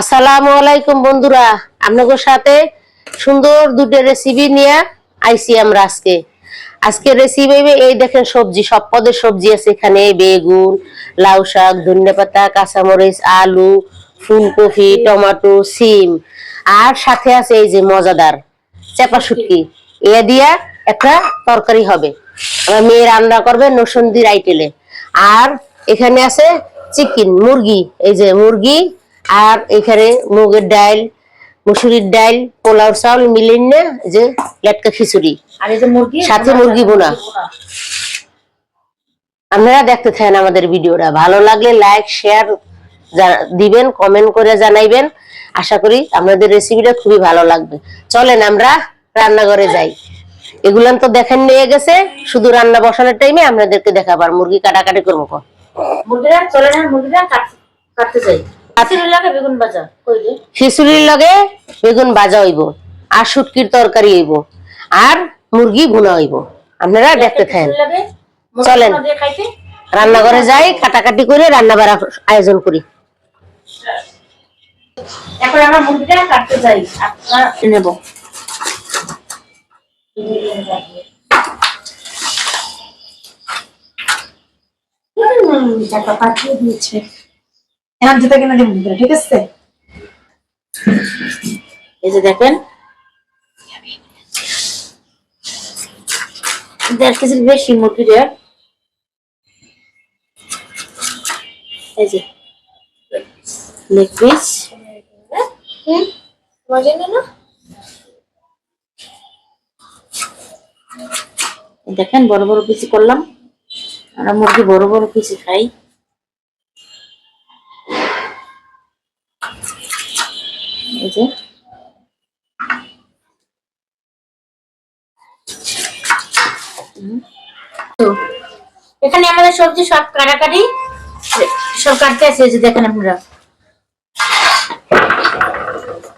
আসসালামু আলাইকুম বন্ধুরা। আপনাদের সাথে সুন্দর দুটো রেসিপি নিয়ে আইছি আমরা আজকে। আজকে রেসিপি এই দেখেন সবজি, সব পদের সবজি আছে এখানে। বেগুন, লাউ শাক ধনে পাতা, কাঁচামরিচ, আলু, ফুলকপি, টমেটো, সিম। আর সাথে আছে এই যে মজাদার চেপা শুটকি। এ দিয়া একটা তরকারি হবে। আমার মেয়ে রান্না করবে নসন্দির আইটেলে। আর এখানে আছে চিকেন মুরগি। এই যে মুরগি আর এখানে মুগের ডাল মুসুরির ডাল পোলাও চাউল মিলিয়ে না যে লেটকা খিচুড়ি। সাথে মুরগি বোনা। আপনারা দেখতে থাকেন আমাদের ভিডিওটা। ভালো লাগলে লাইক শেয়ার দিবেন কমেন্ট করে জানাইবেন। আশা করি আপনাদের রেসিপিটা খুবই ভালো লাগবে। চলেন আমরা রান্নাঘরে যাই। এগুলান তো দেখেন নিয়ে গেছে। শুধু রান্না বসানোর টাইমে আপনাদেরকে দেখাবার। মুরগি কাটাকাটি করব। মুরগিরা চলে না মুরগিরা কাটতে যাই। খিচুড়ির লগে বেগুন ভাজা হইব আর শুটকির তরকারি হইব আর মুরগি ভুনা হইব। আপনারা দেখতে চলেন। রান্নাঘরে যাই কাটাকাটি করে রান্না বাড়া আয়োজন করি। এখন আমরা মুরগিটা কাটতে যাই আপনার নেব। টাকা পাঠিয়ে দিয়েছে। এনার জুতা কিনে দেবেন ভিতরে, ঠিক আছে? এই যে দেখেন। দেড় কেজির বেশি মুরগিটা এই যে। লেগ পিস দেখেন বড় বড় পিসি করলাম। আমরা মুরগি বড় বড় পিসি খাই। যে এখানে আমাদের সবজি সব কাটাকাটি সব কাটতে আছে দেখেন আপনারা।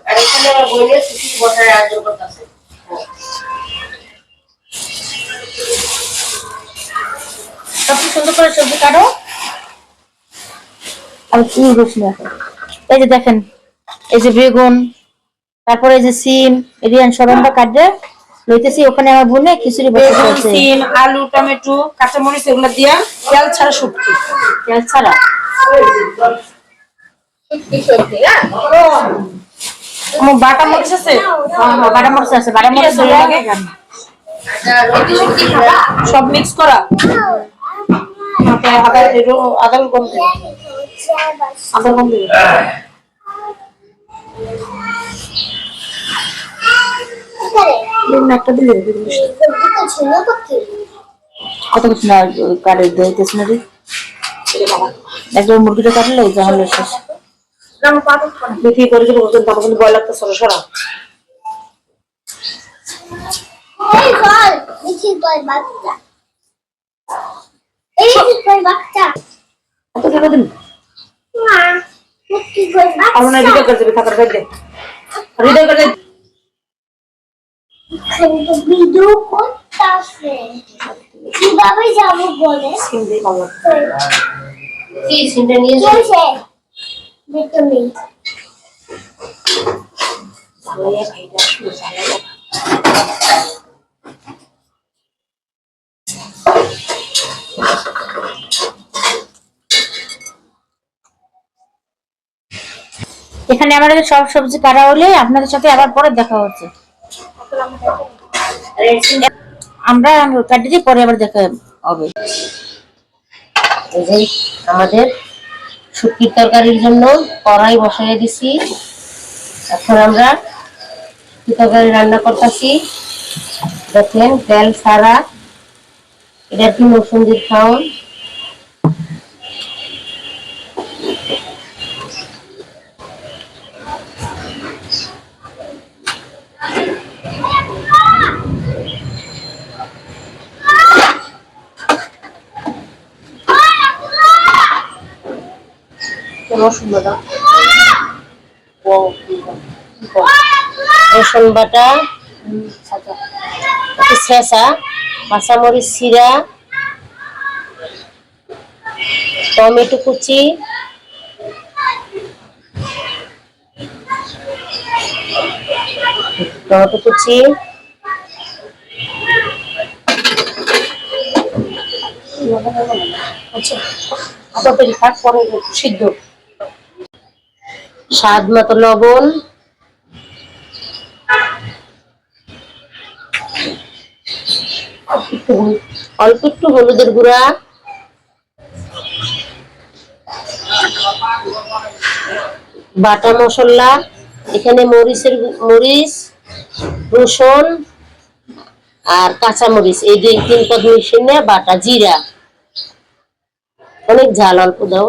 আর এখানে সুন্দর করে সবজি কাটো? আর কি এই যে দেখেন। এই যে বেগুন তারপরে এই যে সিম এরিয়ান সব আমরা কাটবে লইতেছি ওখানে আমার বোনে খিচুড়ি বেগুন বসে সিম আলু টমেটো কাঁচামরিচ এগুলো দিয়া তেল ছাড়া শুটকি তেল ছাড়া? আমার বাটা মরিচ আছে? হ্যাঁ, হ্যাঁ, বাটা মরিচ আছে বাটা মরিচ লাগে? সব মিক্স করা? হাতে আদা আদা কম আদা কম দেবে। বেগুন একটা দিলে। কত কিছু না কাটে দিতেছ না রে। একবার মুরগিটা কাটলে তাহলে শেষ। দেখি করে দেবো ওজন তারপর কিন্তু ভয় লাগতেছে না, সরা। এই বল দেখি বাচ্চা। আমার হৃদয় করে দেবে থাকার কাজে হৃদয় করে কীভাবে যাব বলে। কি সিনটা নিয়ে কি দেখতে নেই জ্বালাইয়া খাইটা শুধু এখানে আমাদের সব সবজি কাটা হলে আপনাদের সাথে আবার পরে দেখা হচ্ছে। আমরা কাটি দিয়ে পরে আবার দেখা হবে। এই যে আমাদের শুটকির তরকারির জন্য কড়াই বসাই দিছি। এখন আমরা তরকারি রান্না করতেছি। দেখেন, তেল সারা এটা কি মৌসুমদির খাওয়ান রসুন বাটা ও, বাটা ছেঁচা কাঁচামরিচ চিরা টমেটো কুচি টমেটো কুচি সিদ্ধ। স্বাদ মতো লবণ। অল্প একটু হলুদের গুঁড়া। বাটা মশলা, এখানে মরিচের মরিচ, রসুন আর কাঁচা মরিচ এই দুই, তিন পদ মিশিয়ে বাটা, জিরা। অনেক ঝাল, অল্প দাও।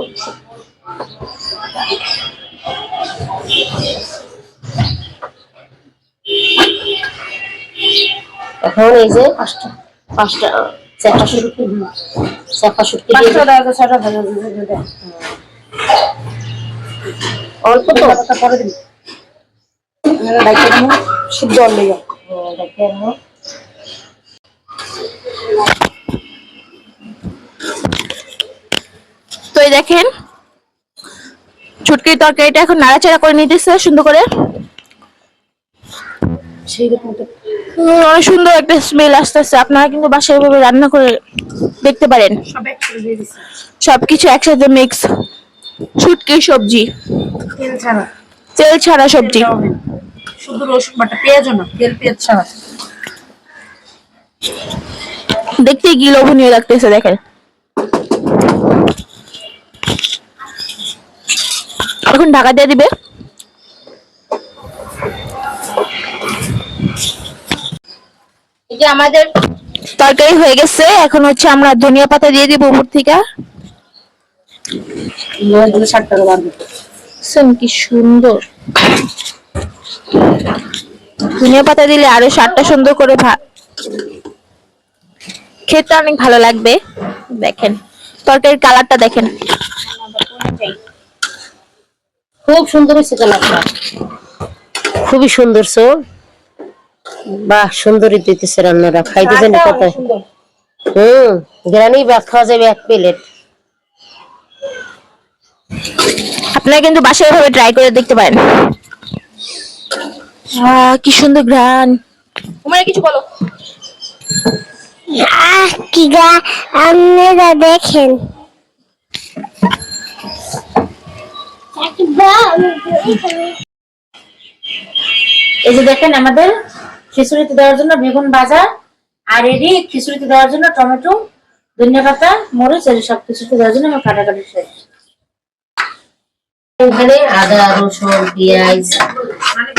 এখন এই যে পাঁচটা চারটা শুটকি শুটকি অল্প তো। পরে দিন। এই দেখেন ছুটকির তরকারিটা এখন নাড়াচাড়া করে নিতেছে সুন্দর করে। সেই রকম অনেক সুন্দর একটা স্মেল আসতেছে। আপনারা কিন্তু বাসায় এভাবে রান্না করে দেখতে পারেন। সবকিছু একসাথে মিক্স ছুটকি সবজি। তেল ছাড়া। তেল ছাড়া সবজি। শুধু রসুন বাটা পেঁয়াজও না। তেল পেঁয়াজ ছাড়া। দেখতে কি লোভনীয় লাগতেছে দেখেন। এখন ঢাকা দিয়ে দিবে। এই যে আমাদের তরকারি হয়ে গেছে এখন হচ্ছে আমরা ধনিয়া পাতা দিয়ে দিব উপর থেকে। কি সুন্দর। ধনিয়া পাতা দিলে আরও স্বাদটা সুন্দর করে ভাত খেতে অনেক ভালো লাগবে। দেখেন তরকারির কালারটা দেখেন। খুব সুন্দর হয়েছে কালারটা খুবই সুন্দর সো বাহ সুন্দরই দিতেছে রান্নাটা। খাইতেছেন কত? সুন্দর। হুম গ্রানি ভাত খাওয়া যাবে এক প্লেট। আপনারা কিন্তু বাসায় এভাবে ট্রাই করে দেখতে পারেন। আহ কি সুন্দর ঘ্রাণ। তোমার কিছু বলো। আহ কি গা আপনারা দেখেন। এই যে দেখেন আমাদের খিচুড়িতে দেওয়ার জন্য বেগুন ভাজা আর এরই খিচুড়িতে দেওয়ার জন্য টমেটো ধনিয়া পাতা মরিচ এর সব খিচুড়িতে দেওয়ার জন্য আমার কাটাকাটি শেষ। এখানে আদা রসুন পেঁয়াজ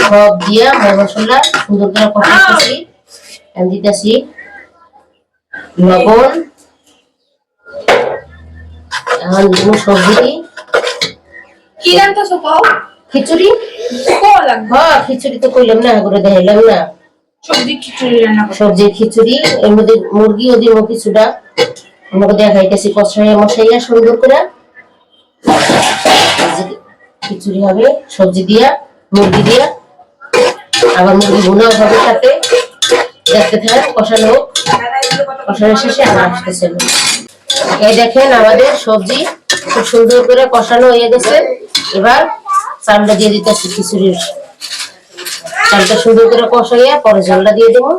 সব দিয়া মশলা সুন্দর করে কষাইতেছি দিতেছি লবণ এখন সবজি। কি রান্তাছো কও? খিচুড়ি? হ্যাঁ খিচুড়ি তো কইলাম না করে দেখাইলাম না। সবজির খিচুড়ি এর মধ্যে মুরগিও দিব কিছুটা। আমাকে মশাইয়া সুন্দর করে। খিচুড়ি হবে, সবজি দিয়া, মুরগি দিয়া। আবার মুরগি ভুনাও হবে সাথে। দেখতে থাকেন কষানো হোক। কষানো শেষে আবার আসতেছে। এই দেখেন আমাদের সবজি খুব সুন্দর করে কষানো হয়ে গেছে। এবার চালটা দিয়ে দিতেছি খিচুড়ির। চালটা সুন্দর করে কষাইয়া পরে জলটা দিয়ে দেবো।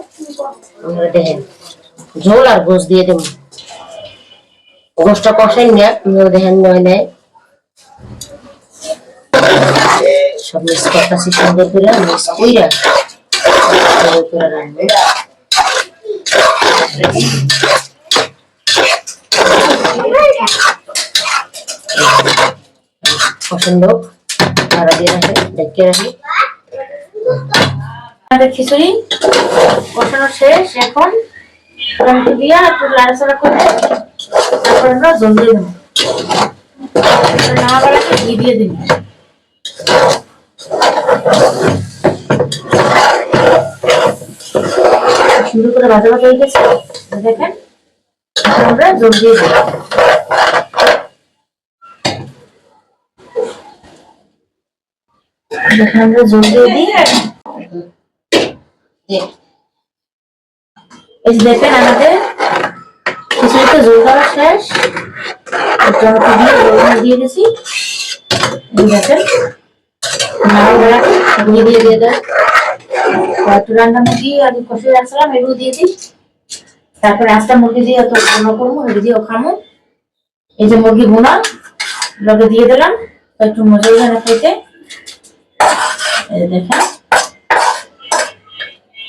আপনারা দেখেন, ঝোল আর গোস দিয়ে দেবো। গোসটা কষাই না আপনারা দেখেন নয় নেয়। সব মিক্স করতেছি সুন্দর করে, মিক্স করে পছন্দ ভাড়া দিয়ে রাখে, দেখে রাখি। আমাদের খিচুড়ি কষানো শেষ এখন টমেটো দিয়া একটু লাড়াচাড়া তারপর আমরা জল দিয়ে দেবো। না বেলাকে ঘি দিয়ে দিন সুন্দর করে ভাজা ভাজা হয়ে গেছে। দেখেন আমরা জল দিয়ে দেবো। দেখেন আমরা জল দিয়ে দিই। এই দেখেন আমাদের খিচুড়িতে জল দেওয়া শেষ। টমেটো দিয়ে জল দিয়ে এই দেখেন করে মুরগি দিয়ে দিয়ে দাও তো একটু রান্না মুরগি আর কষে রাখছিলাম এগুলো দিয়ে দিই। তারপরে আস্তা মুরগি দিয়ে তো রান্না করব, মুরগি দিয়েও খামো। এই যে মুরগি বোনা লগে দিয়ে দিলাম। একটু মজা হবে না খেতে। দেখেন আস্তা মুরগি দিয়েও খামো এই যে দেখেন সুন্দর করে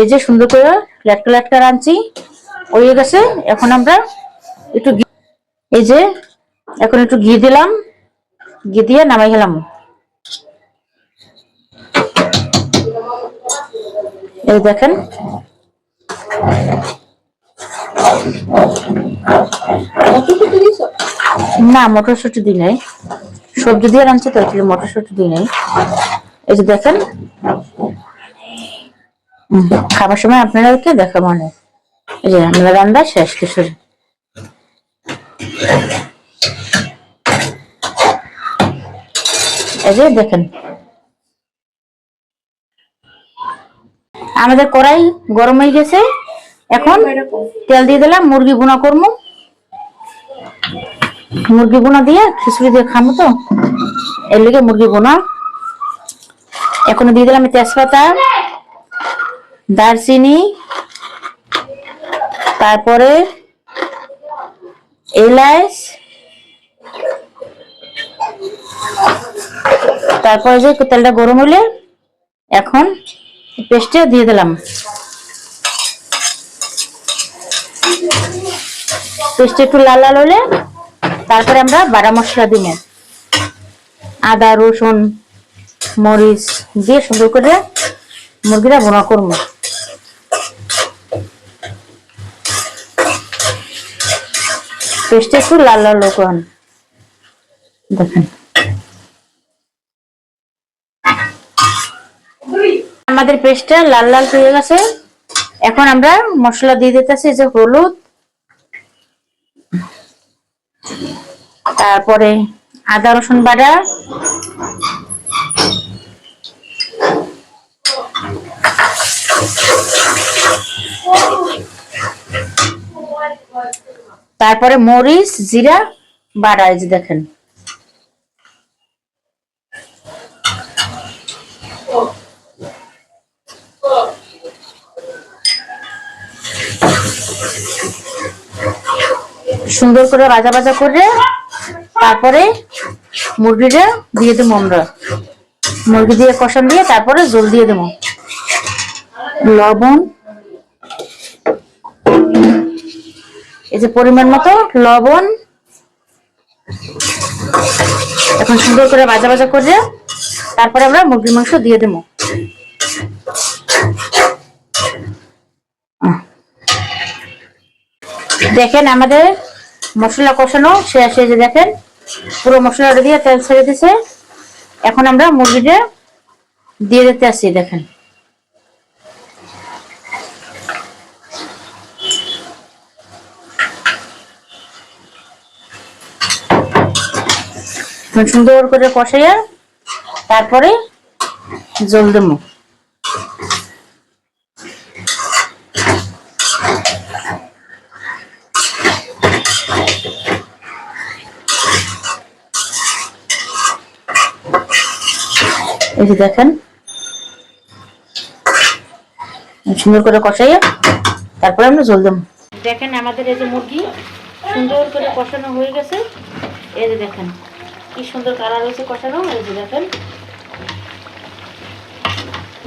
এই যে সুন্দর করে লাটকা লাটকা রাঁধছি, হয়ে গেছে। এখন আমরা একটু এই যে এখন একটু ঘি দিলাম। ঘি দিয়ে নামাই গেলাম। এই দেখেন। না, মটরশুটি দিই নাই। সবজি দিয়ে রাঁধছি তো মটরশুটি দিই নাই। এই যে দেখেন খাবার সময় আপনাদেরকে দেখা মানে এই যে আমরা রান্না শেষ যে দেখেন। আমাদের কড়াই গরম হয়ে গেছে। এখন তেল দিয়ে দিলাম, মুরগি ভুনা করব। মুরগি বোনা দিয়ে খিচুড়ি দিয়ে খাব তো। এর লিগে মুরগি বোনা এখন দিয়ে দিলাম তেজপাতা। দারচিনি, তারপরে এলাচ, তারপরে যে তেলটা গরম হলে এখন পেস্টে দিয়ে দিলাম। পেস্ট একটু লাল লাল হলে তারপরে আমরা বাটা মশলা দিব আদা, রসুন, মরিচ, দিয়ে সুন্দর করে মুরগিটা বোনা করব। পেস্টে একটু লাল লাল করুন দেখেন। আমাদের পেস্টটা লাল লাল হয়ে গেছে। এখন আমরা মশলা দিয়ে দিতেছি যে হলুদ। তারপরে আদা, রসুন বাটা। তারপরে মরিচ, জিরা বাটা এই যে দেখেন। সুন্দর করে ভাজা ভাজা করে তারপরে মুরগিটা দিয়ে দেবো আমরা। মুরগি দিয়ে কষান দিয়ে তারপরে জল দিয়ে দেবো। লবণ এই যে পরিমাণ মতো, লবণ। এখন সুন্দর করে ভাজা ভাজা করে তারপরে আমরা মুরগির মাংস দিয়ে দেবো। দেখেন আমাদের মশলা কষানো শেষ যে দেখেন, পুরো মশলাটা দিয়ে তেল ছেড়ে দিছে। এখন আমরা মুরগিটা দিয়ে দিতে আসছি, দেখেন। সুন্দর করে কষাইয়া তারপরে জল দেবো। এই যে দেখেন। সুন্দর করে কষাইয়া তারপরে আমরা জল দেবো। দেখেন আমাদের এই যে মুরগি সুন্দর করে কষানো হয়ে গেছে। এই যে দেখেন। কি সুন্দর কালার হয়েছে কষানো? এই যে দেখেন।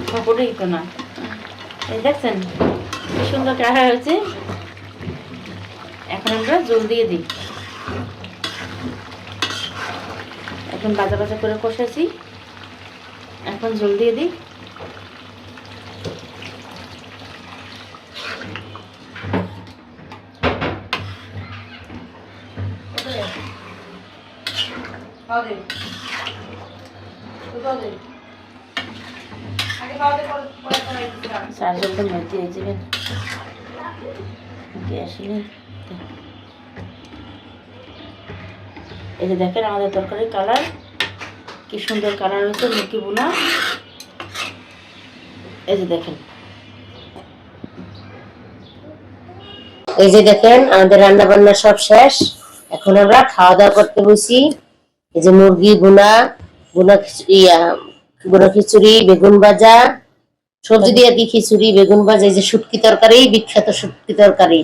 খবরই তো না। এই দেখছেন? কি সুন্দর কালার হয়েছে। এখন আমরা জল দিয়ে দিই। এখন বাজা বাজা করে কষাছি এখন জল দিয়ে দিই। মেতে যাবেন এই যে দেখেন আমাদের তরকারির কালার কি সুন্দর কালার হয়েছে মুরগি বোনা। এই যে দেখেন। এই যে দেখেন আমাদের রান্না বান্না সব শেষ। এখন আমরা খাওয়া দাওয়া করতে বসি। এই যে মুরগি বুনা বুনা খিচ- ইয়া বুনা খিচুড়ি বেগুন ভাজা সবজি দিয়ে কি খিচুড়ি বেগুন ভাজা এই যে শুটকি তরকারি বিখ্যাত শুটকি তরকারি।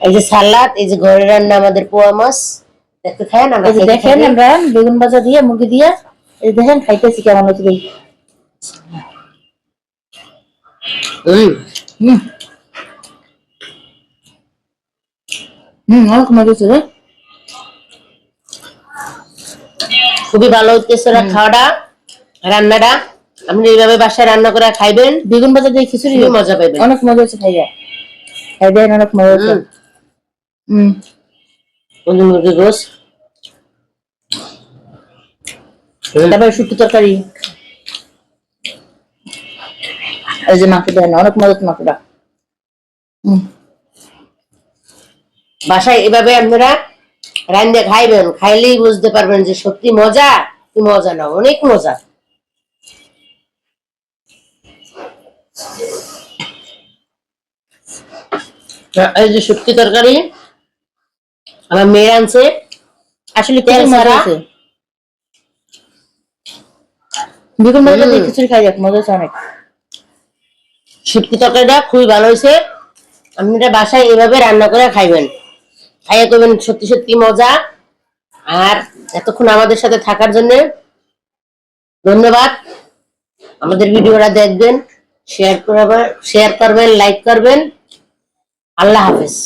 এই যে সালাদ এই যে ঘরে রান্না আমাদের পোয়া মাছ। দেখতে খায় খাইতে দেখেন আমরা বেগুন ভাজা দিয়ে মুরগি দিয়ে এই দেখেন খাইতেছি কেমন হচ্ছে হুম হুম হুম অনেক মজা হচ্ছে রে। খুবই ভালো না খাওয়াটা রান্নাটা। আপনি এইভাবে বাসায় রান্না করে খাইবেন বেগুন ভাজা দিয়ে খিচুড়ি মজা পাইবেন। অনেক মজা হচ্ছে খাইয়া। খাই অনেক মজা হচ্ছে হুম। মুরগি গোস তারপরে শুটকি তরকারি। এই যে মাংস দেন অনেক মজা বাসায় এভাবে আপনারা রান্না খাইবেন খাইলেই বুঝতে পারবেন যে সত্যি মজা কি মজা না অনেক মজা। এই যে শুটকি তরকারি আমার মেয়ে আনছে। আসলে তেল ছাড়া? হচ্ছে বেগুন ভাজা দিয়ে খিচুড়ি খাই যাক মজা অনেক। শুটকি তরকারিটা খুবই ভালো হয়েছে। আপনি এটা বাসায় এভাবে রান্না করে খাইবেন। খাইয়ে করবেন সত্যি সত্যি মজা। আর এতক্ষণ আমাদের সাথে থাকার জন্য ধন্যবাদ। আমাদের ভিডিওটা দেখবেন শেয়ার করবেন শেয়ার করবেন লাইক করবেন। আল্লাহ হাফেজ।